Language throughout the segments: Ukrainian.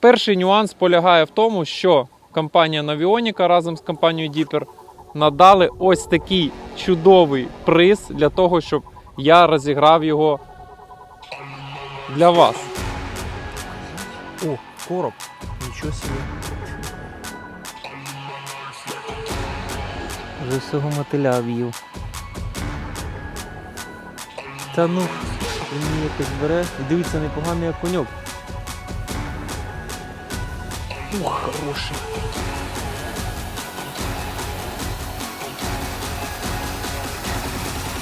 Перший нюанс полягає в тому, що компанія Навіоніка разом з компанією Діпер надали ось такий чудовий приз для того, щоб я розіграв його для вас. О, короб. Нічого собі. Вже всього мотиля в'їв. Та ну, він мені якось бере. І дивіться, непоганий як коньок. Ух, хороший.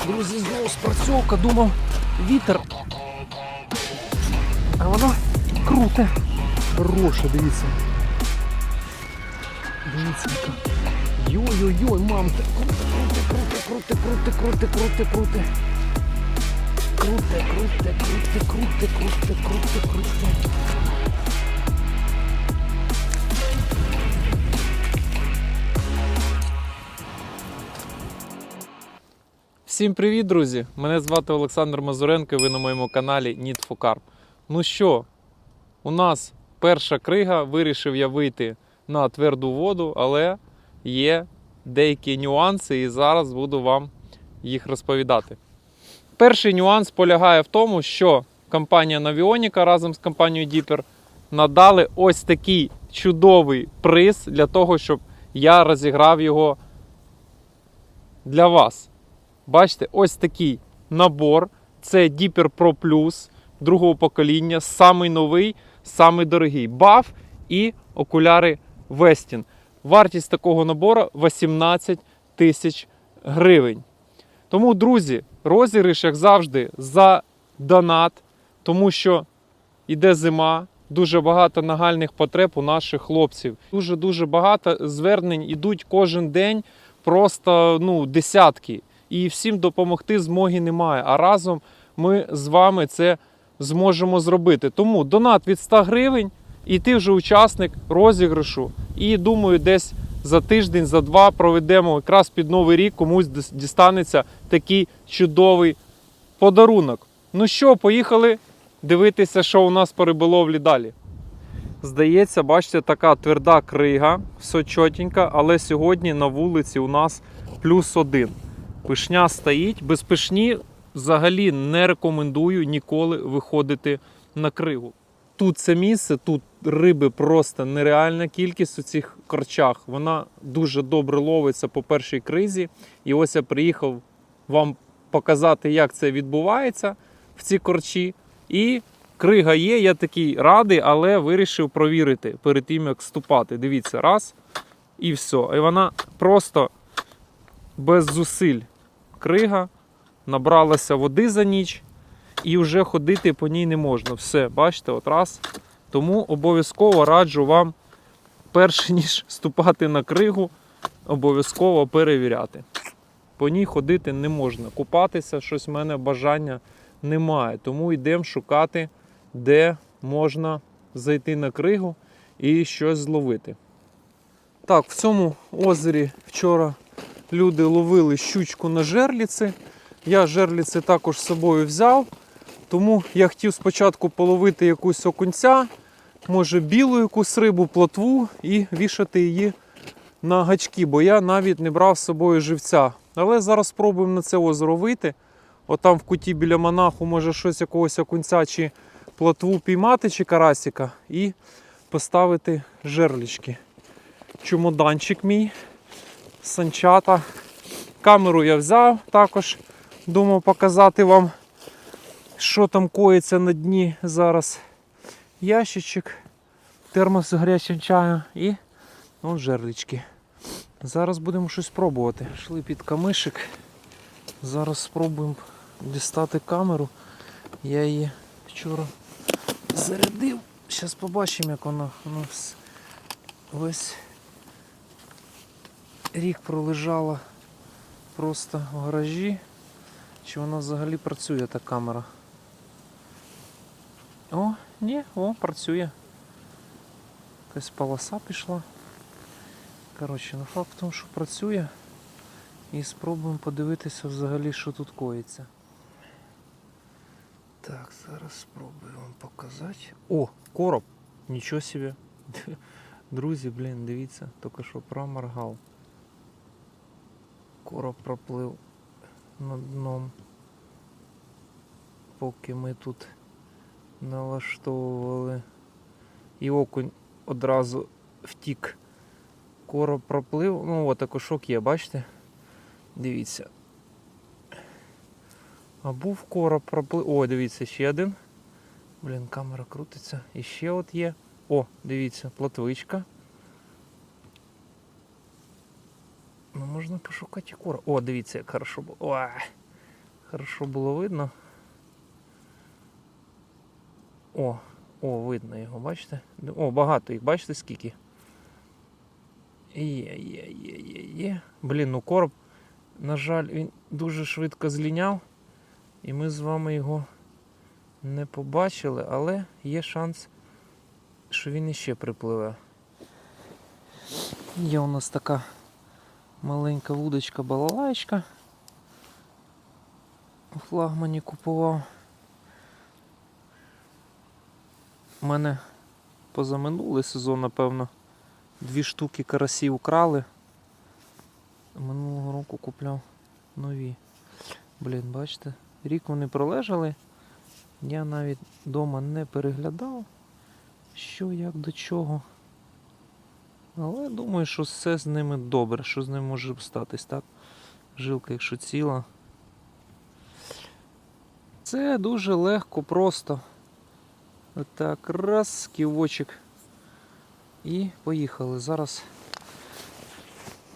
Друзі, знову спрацьовка, думав, вітер. А воно круте. Хороше, дивіться. Дивіться. Йой-йой-йой, мам, круте, круте, круте, круте, круте, круте, круте. Круте, круте, круте, круте, круте, круте, круте. Всім привіт, друзі! Мене звати Олександр Мазуренко, і ви на моєму каналі Need for Carp. Ну що, у нас перша крига, вирішив я вийти на тверду воду, але є деякі нюанси, і зараз буду вам їх розповідати. Перший нюанс полягає в тому, що компанія Навіоніка разом з компанією Діпер надали ось такий чудовий приз для того, щоб я розіграв його для вас. Бачите, ось такий набор. Це Deeper Pro Plus другого покоління, самий новий, самий дорогий. Баф і окуляри Westin. Вартість такого набору 18 тисяч гривень. Тому, друзі, розіграш, як завжди, за донат, тому що йде зима, дуже багато нагальних потреб у наших хлопців. Дуже-дуже багато звернень ідуть кожен день, просто ну, десятки і всім допомогти змоги немає. А разом ми з вами це зможемо зробити. Тому донат від 100 гривень, і ти вже учасник розіграшу. І думаю, десь за тиждень, за два проведемо якраз під новий рік комусь дістанеться такий чудовий подарунок. Ну що, поїхали дивитися, що у нас по риболовлі далі. Здається, бачите, така тверда крига, все чотенько, але сьогодні на вулиці у нас плюс один. Пишня стоїть. Без пишні взагалі не рекомендую ніколи виходити на кригу. Тут це місце, тут риби просто нереальна кількість у цих корчах. Вона дуже добре ловиться по першій кризі. І ось я приїхав вам показати, як це відбувається в ці корчі. І крига є, я такий радий, але вирішив провірити перед тим, як вступати. Дивіться, раз і все. І вона просто без зусиль крига, набралася води за ніч, і вже ходити по ній не можна. Все, бачите, от раз. Тому обов'язково раджу вам, перш ніж вступати на кригу, обов'язково перевіряти. По ній ходити не можна. Купатися, щось в мене бажання немає. Тому йдемо шукати, де можна зайти на кригу і щось зловити. Так, в цьому озері вчора люди ловили щучку на жерліці. Я жерліці також з собою взяв. Тому я хотів спочатку половити якусь окунця, може білу якусь рибу, плотву і вішати її на гачки, бо я навіть не брав з собою живця. Але зараз спробуємо на це озеро вийти. Отам в куті біля монаху може щось якогось окунця чи плотву піймати, чи карасика, і поставити жерлічки. Чумоданчик мій санчата. Камеру я взяв також. Думав показати вам, що там коїться на дні зараз. Ящичок, термос з гарячим чаєм і вон жерлички. Зараз будемо щось пробувати. Йшли під камишик. Зараз спробуємо дістати камеру. Я її вчора зарядив. Зараз побачимо, як вона, вона вс- весь рік пролежала просто в гаражі. Чи вона взагалі працює та камера? О, ні, о, працює. Якась полоса пішла. Коротше, ну факт в тому, що працює. І спробуємо подивитися взагалі, що тут коїться. Так, зараз спробую вам показати. О, короб. Нічого собі. Друзі, блін, дивіться, тільки що проморгав. Короб проплив над дном. Поки ми тут налаштовували. І окунь одразу втік. Короб проплив. Ну, от окушок є, бачите? Дивіться. А був короб проплив. О, дивіться, ще один. Блін, камера крутиться. І ще от є. О, дивіться, плотвичка. Ну, можна пошукати і кора. О, дивіться, як хорошо було. О, хорошо було видно. О, о, видно його, бачите? О, багато їх, бачите скільки? Є, є, є, є, є. Блін, ну короб, на жаль, він дуже швидко зліняв. І ми з вами його не побачили, але є шанс, що він іще припливе. Є у нас така маленька вудочка балалайка. У флагмані купував. У мене позаминулий сезон, напевно, дві штуки карасів украли. Минулого року купляв нові. Блін, бачите, рік вони пролежали. Я навіть вдома не переглядав, що як до чого. Але думаю, що все з ними добре, що з ними може статись, так? Жилка, якщо ціла. Це дуже легко, просто. Отак, раз, ківочок. І поїхали. Зараз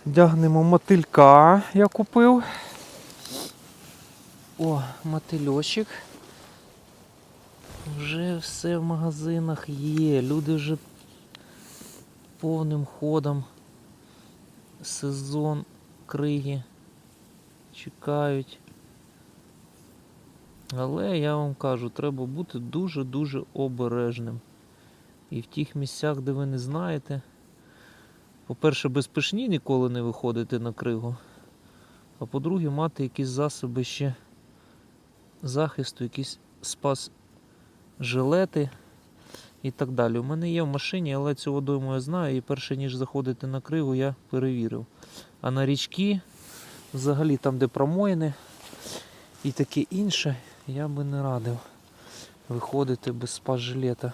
вдягнемо мотилька, я купив. О, мотильочок. Вже все в магазинах є. Люди вже повним ходом сезон криги чекають. Але я вам кажу, треба бути дуже-дуже обережним. І в тих місцях, де ви не знаєте, по-перше, без пишні ніколи не виходити на кригу. А по-друге, мати якісь засоби ще захисту, якісь спас жилети і так далі. У мене є в машині, але цю водойму я знаю, і перше ніж заходити на кригу, я перевірив. А на річки, взагалі там, де промоїни і таке інше, я би не радив виходити без спас-жилета.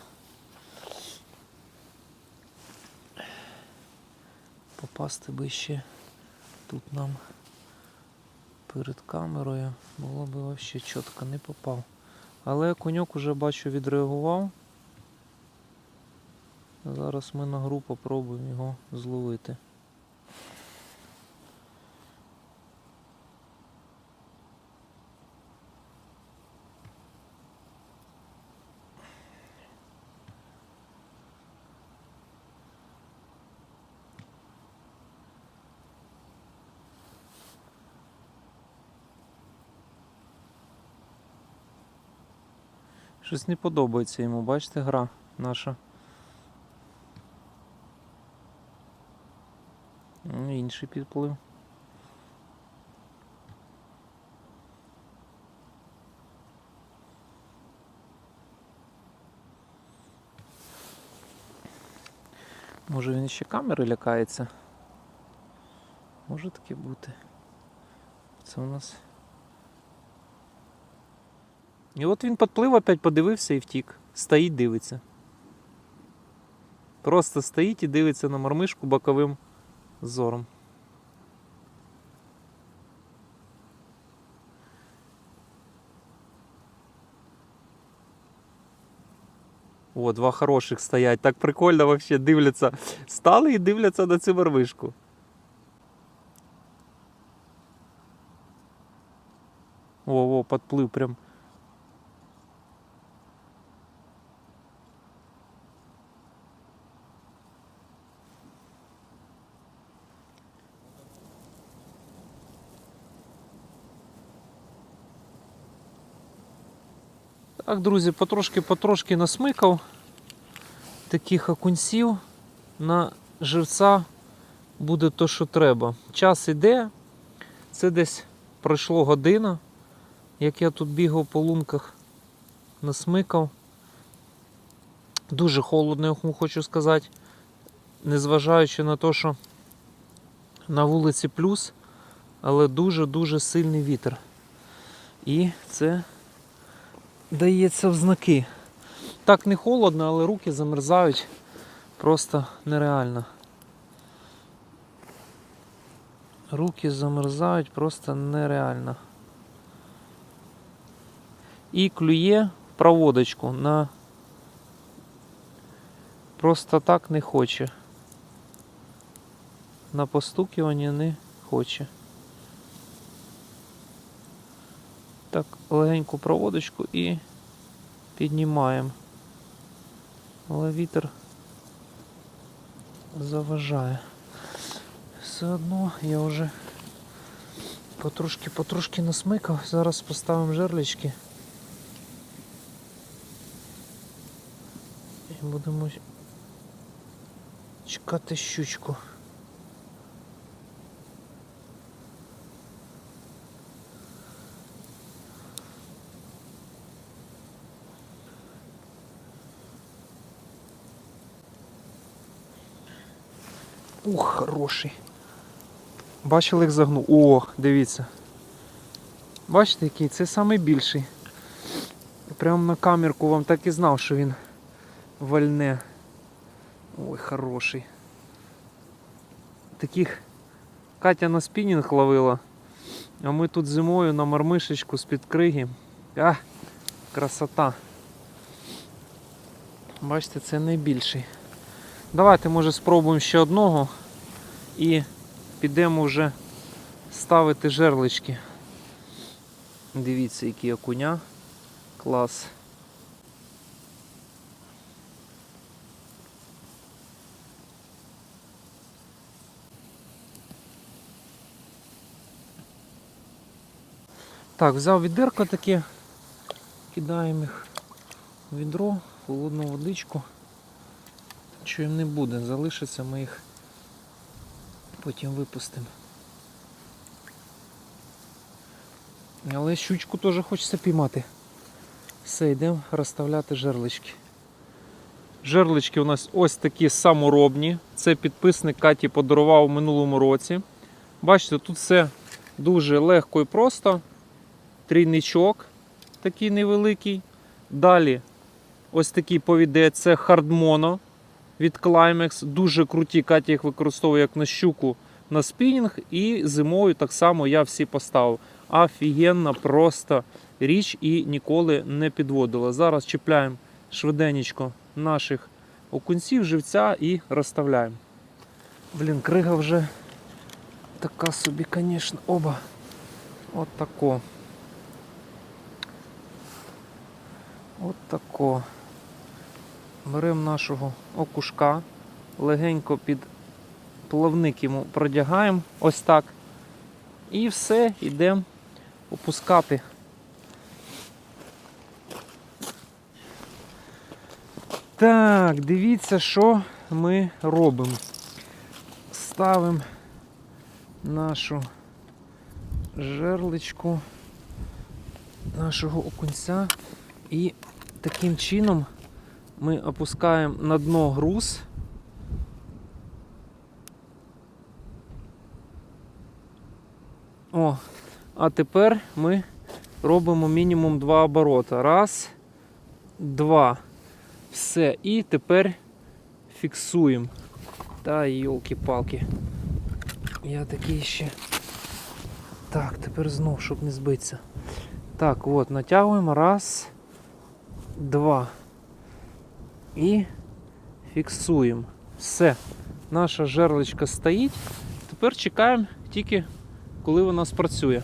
Попасти би ще тут нам перед камерою було б взагалі чітко не попав. Але коньок уже бачу відреагував. Зараз ми на гру попробуємо його зловити. Щось не подобається йому, бачите, гра наша. Ну, Інший підплив. Може він ще камери лякається? Може таке бути. Це у нас. І от він підплив, опять подивився і втік. Стоїть, дивиться. Просто стоїть і дивиться на мормишку боковим зором. О, два хороших стоять. Так прикольно вообще дивляться. Стали і дивляться на цю мормишку. О, о, подплив прям. Так, друзі, потрошки-потрошки насмикав таких окунців на живця буде то, що треба. Час іде, це десь пройшло година, як я тут бігав по лунках, насмикав. Дуже холодно, я хочу сказати. Незважаючи на те, що на вулиці плюс, але дуже-дуже сильний вітер. І це дається в знаки. Так не холодно, але руки замерзають просто нереально. Руки замерзають просто нереально. І клює проводочку на просто так не хоче. На постукування не хоче. Так, легеньку проводочку і піднімаємо. Але вітер заважає. Все одно я вже потрошки-потрошки насмикав. Зараз поставимо жерлічки. І будемо чекати щучку. Ух, хороший. Бачили, як загнув. О, дивіться. Бачите, який? Це найбільший. Прямо на камерку вам так і знав, що він вальне. Ой, хороший. Таких Катя на спінінг ловила. А ми тут зимою на мармишечку з-під криги. А, красота. Бачите, це найбільший. Давайте, може, спробуємо ще одного і підемо вже ставити жерлички. Дивіться, які окуня. Клас. Так, взяв відерко таке, кидаємо їх в відро, холодну водичку. Що їм не буде, залишиться, ми їх потім випустимо. Але щучку теж хочеться піймати. Все, йдемо розставляти жерлички. Жерлички у нас ось такі саморобні. Це підписник Каті подарував у минулому році. Бачите, тут все дуже легко і просто. Трійничок такий невеликий. Далі ось такий повідець, це хардмоно від Climax. Дуже круті. Катя їх використовує як на щуку на спінінг. І зимою так само я всі поставив. Офігенна просто річ і ніколи не підводила. Зараз чіпляємо швиденечко наших окунців, живця і розставляємо. Блін, крига вже така собі, звісно, оба. От тако. От тако. Беремо нашого окушка, легенько під плавник йому продягаємо ось так. І все, йдемо опускати. Так, дивіться, що ми робимо. Ставимо нашу жерличку нашого окунця і таким чином ми опускаємо на дно груз. О, а тепер ми робимо мінімум два оборота. Раз, два. Все. І тепер фіксуємо. Та йолки-палки. Я такий ще. Так, тепер знов, щоб не збитися. Так, от, натягуємо. Раз, два. І фіксуємо. Все. Наша жерличка стоїть. Тепер чекаємо тільки, коли вона спрацює.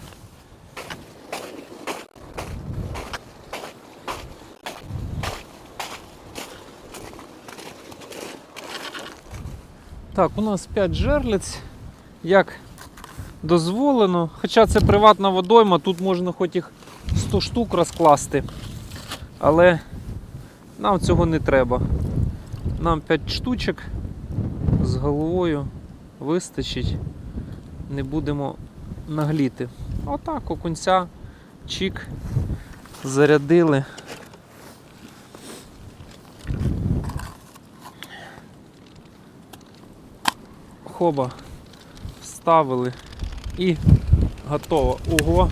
Так, у нас 5 жерлиць, як дозволено. Хоча це приватна водойма, тут можна хоч їх 100 штук розкласти. Але нам цього не треба. Нам 5 штучок з головою вистачить, не будемо нагліти. Отак, окунця, чік, зарядили. Хоба, вставили і готово. Ого!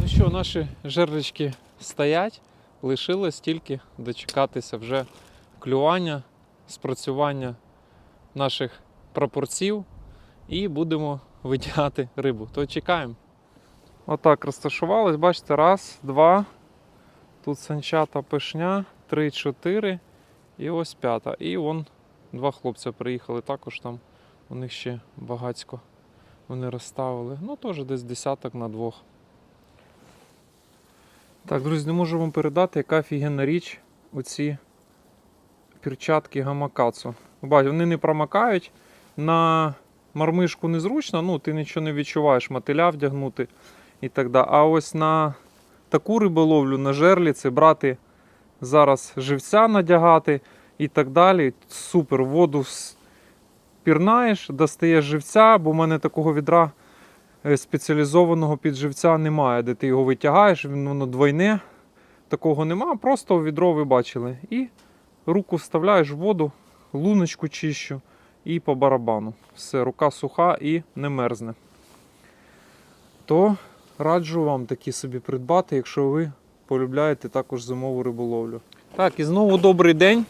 Ну що, наші жерлички стоять. Лишилось тільки дочекатися вже клювання, спрацювання наших прапорців і будемо витягати рибу. То чекаємо. Отак розташувались, бачите, раз, два. Тут санчата пишня, три, чотири і ось п'ята. І вон два хлопця приїхали, також там у них ще багацько вони розставили. Ну, теж десь десяток на двох. Так, друзі, не можу вам передати, яка офігенна річ оці перчатки гамакацу. Бачите, вони не промакають. На мармишку незручно, ну ти нічого не відчуваєш, мотиля вдягнути і так далі. А ось на таку риболовлю, на жерліці брати зараз живця надягати і так далі. Супер, воду пірнаєш, достаєш живця, бо в мене такого відра спеціалізованого під живця немає, де ти його витягаєш, воно двойне. Такого немає, просто відро ви бачили. І руку вставляєш в воду, луночку чищу і по барабану. Все, рука суха і не мерзне. То раджу вам такі собі придбати, якщо ви полюбляєте також зимову риболовлю. Так, і знову добрий день.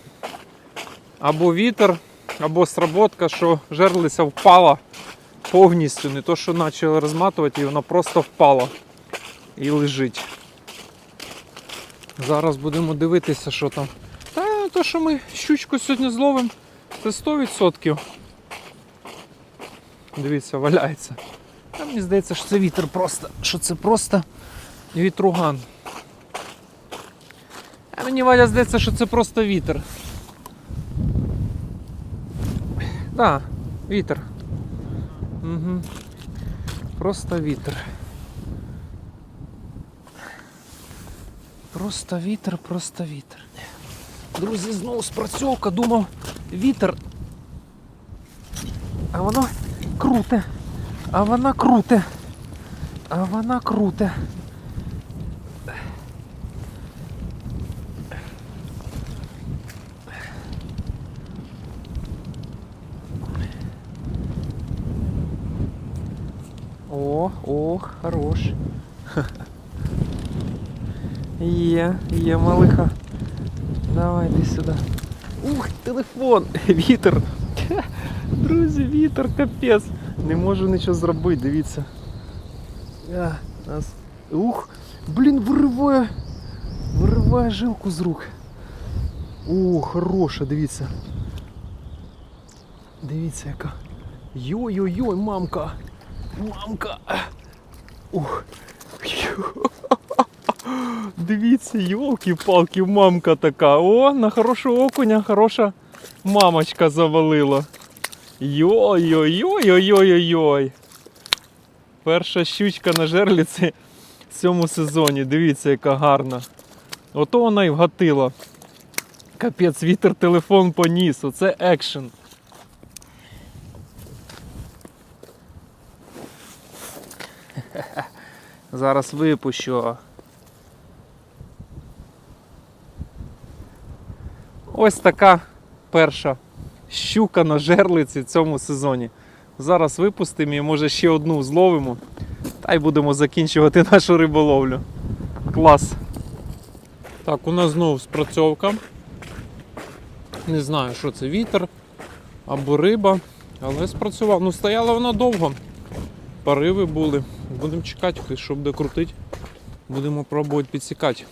Або вітер, або сработка, що жерлиця впала повністю. Не то, що почали розматувати, і вона просто впала і лежить. Зараз будемо дивитися, що там. Та то, що ми щучку сьогодні зловимо, це 100%. Дивіться, валяється. А мені здається, що це вітер просто, що це просто вітруган. А мені Валя здається, що це просто вітер. Да, вітер. Угу. Просто вітер. Просто вітер, просто вітер. Друзі, знову спрацьовка, думав, вітер. А воно круте. А вона круте. А вона круте. О, о, хорош. Є, є малиха. Давай йди сюди. Ух, телефон! Вітер! Друзі, вітер, капець. Не можу нічого зробити, дивіться. А, нас. Ух! Блін, вириває! Вириває жилку з рук. О, хороша, дивіться. Дивіться яка. Йой-йой-йой, мамка! Мамка! Ух! Дивіться, йолки-палки, мамка така. О, на хорошого окуня хороша мамочка завалила. Йой-йой-йой-йой-йой-йой. Перша щучка на жерліці в цьому сезоні. Дивіться, яка гарна. Ото вона і вгатила. Капець, вітер телефон поніс. Оце екшен. Зараз випущу. Ось така перша щука на жерлиці в цьому сезоні. Зараз випустимо і може ще одну зловимо. Та й будемо закінчувати нашу риболовлю. Клас. Так, у нас знову спрацьовка. Не знаю, що це вітер або риба, але спрацював. Ну, стояла вона довго. Пориви були. Будемо чекати, хтось що буде. Будемо пробувати підсікати.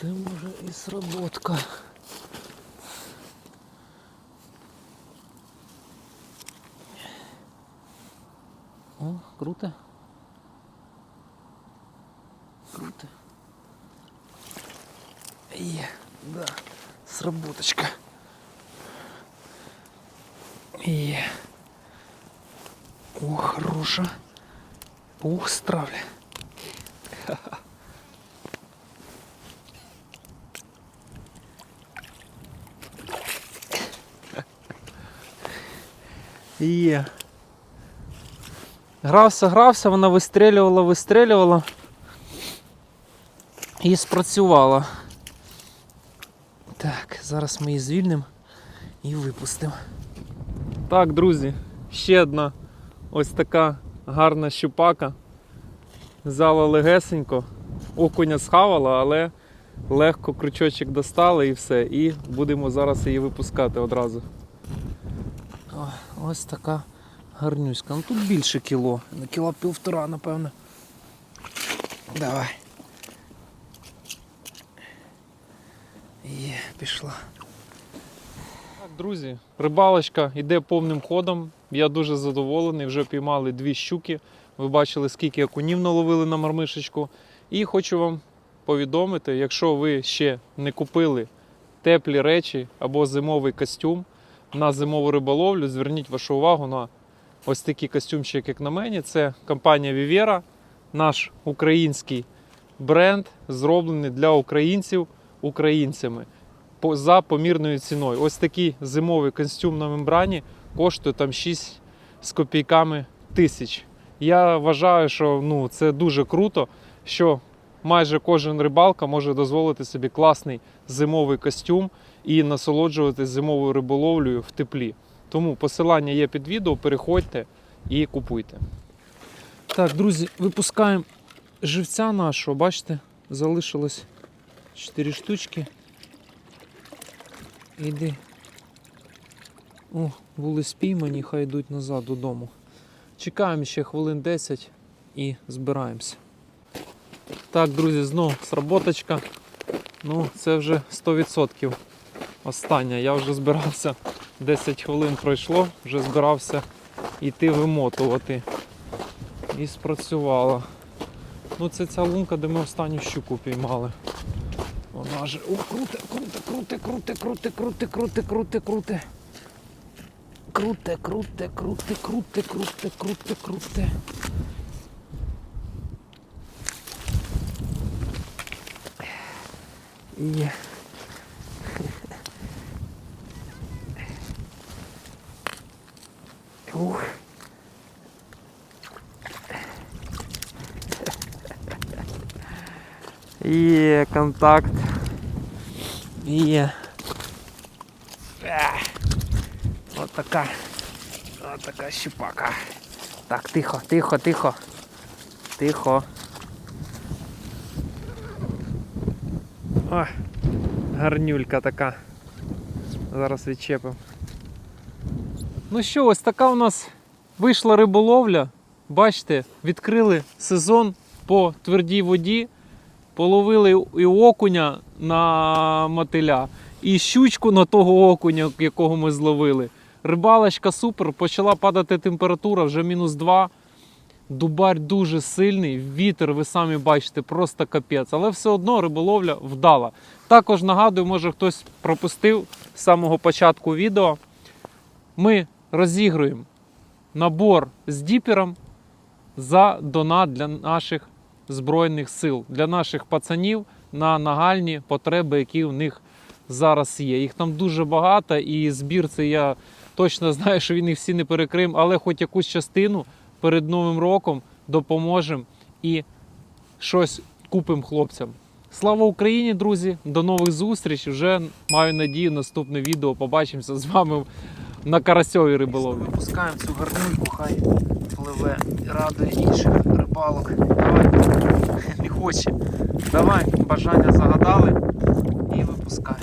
Це може і сработка. О, круто. Круто. Є, да, сработочка. Є. О, хороша. Ух, стравля. Є. Грався, грався, вона вистрілювала, вистрілювала і спрацювала. Зараз ми її звільнимо і випустимо. Так, друзі, ще одна ось така гарна щупака. Зала легесенько, окуня схавала, але легко крючочок достали і все. І будемо зараз її випускати одразу. О, ось така гарнюська. Ну тут більше кіло. На кіло півтора, напевно. Давай. Є, пішла. Так, друзі, рибалочка йде повним ходом. Я дуже задоволений. Вже піймали дві щуки. Ви бачили, скільки окунів наловили на мармишечку. І хочу вам повідомити, якщо ви ще не купили теплі речі або зимовий костюм на зимову риболовлю, зверніть вашу увагу на ось такий костюмчик, як на мені. Це компанія Vivera, наш український бренд, зроблений для українців українцями за помірною ціною. Ось такий зимовий костюм на мембрані коштує там 6 з копійками тисяч. Я вважаю, що ну, це дуже круто, що майже кожен рибалка може дозволити собі класний зимовий костюм і насолоджуватись зимовою риболовлею в теплі. Тому посилання є під відео, переходьте і купуйте. Так, друзі, випускаємо живця нашого. Бачите, залишилось 4 штучки. Іди. О, були спіймані, хай йдуть назад додому. Чекаємо ще хвилин 10 і збираємося. Так, друзі, знову сработочка. Ну, це вже 100% остання. Я вже збирався, 10 хвилин пройшло, вже збирався йти вимотувати. І спрацювало. Ну, це ця лунка, де ми останню щуку піймали. Вона же. О, круте, круте, круте, круте, круте, круте, круте, круте, круте. Круте, круте, круте, круте, круте, круте, круте. Є. Ух. Є контакт. Є. От така. От така щупака. Так, тихо, тихо, тихо. Тихо. О, гарнюлька така. Зараз відчепимо. Ну що, ось така у нас вийшла риболовля. Бачите, відкрили сезон по твердій воді. Половили і окуня на мотиля, і щучку на того окуня, якого ми зловили. Рибалочка супер, почала падати температура вже мінус 2. Дубар дуже сильний, вітер, ви самі бачите, просто капець. Але все одно риболовля вдала. Також нагадую, може хтось пропустив з самого початку відео. Ми розігруємо набор з діпером за донат для наших Збройних сил, для наших пацанів на нагальні потреби, які в них зараз є. Їх там дуже багато, і збір це я точно знаю, що він їх всі не перекрив, але хоч якусь частину перед Новим роком допоможемо і щось купимо хлопцям. Слава Україні, друзі! До нових зустріч! Вже маю надію, наступне відео побачимося з вами на карасьовій риболовлі. Випускаємо цю гарнюльку, хай пливе і радує інших рибалок. Давай, не хоче. Давай, бажання загадали і випускай.